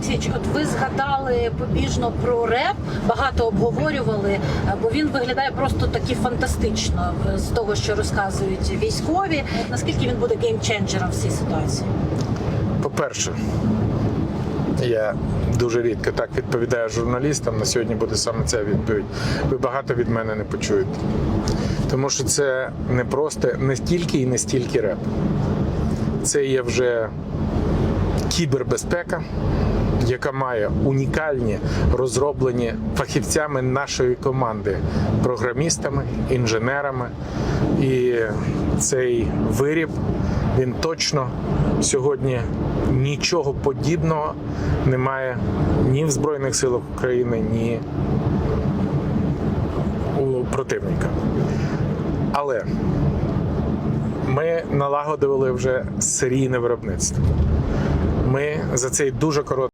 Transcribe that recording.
Олексійович, от ви згадали побіжно про реп, багато обговорювали, бо він виглядає просто таки фантастично е, з того, що розказують військові. Наскільки він буде геймченджером в цій ситуації? По-перше, я дуже рідко так відповідаю журналістам. На сьогодні буде саме ця відповідь. Ви багато від мене не почуєте. Тому що це не просто не стільки і не стільки реп. Це є вже кібербезпека, яка має унікальні розроблені фахівцями нашої команди, програмістами, інженерами. І цей виріб він точно сьогодні нічого подібного немає ні в Збройних силах України, ні у противника. Але ми налагодили вже серійне виробництво. Ми за цей дуже короткий